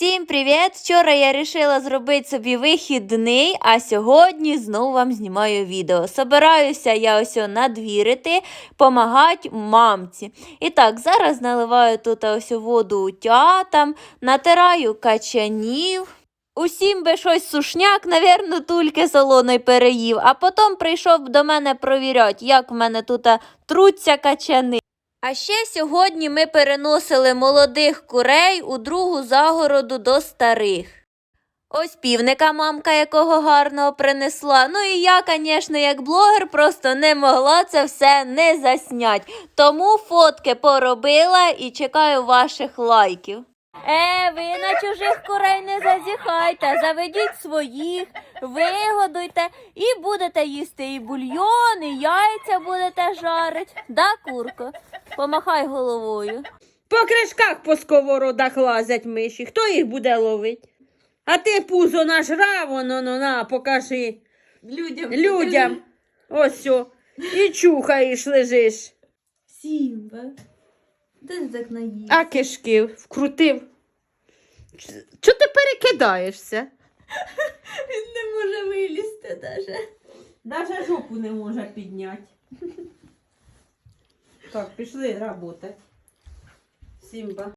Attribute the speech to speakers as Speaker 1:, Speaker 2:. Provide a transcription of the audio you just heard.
Speaker 1: Всім привіт! Вчора я вирішила зробити собі вихідний, а сьогодні знову вам знімаю відео. Собираюся я ось надвірити, помагати мамці. І так, зараз наливаю тут ось воду утятам, натираю качанів. Усім би щось сушняк, навірно, тільки солоною переїв, а потім прийшов до мене провіряти, як в мене тут труться качани. А ще сьогодні ми переносили молодих курей у другу загороду до старих. Ось півника мамка якого гарного принесла. Ну і я, звісно, як блогер, просто не могла це все не заснять. Тому фотки поробила і чекаю ваших лайків. Е, ви на чужих курей не зазіхайте, заведіть своїх, вигодуйте і будете їсти і бульйон, і яйця будете жарити. Да, курко? Помахай головою.
Speaker 2: По кришках по сковородах лазять миші. Хто їх буде ловити? А ти пузо нажрав, воно ну, на, покажи
Speaker 3: Людям.
Speaker 2: людям. Ось о. І чухаєш, лежиш.
Speaker 3: Сімба. Де так наїв?
Speaker 2: А кишки вкрутив. Чого ти перекидаєшся?
Speaker 3: Він не може вилізти даже.
Speaker 2: Даже жопу не може підняти. Так, пішли працювати. Сімба.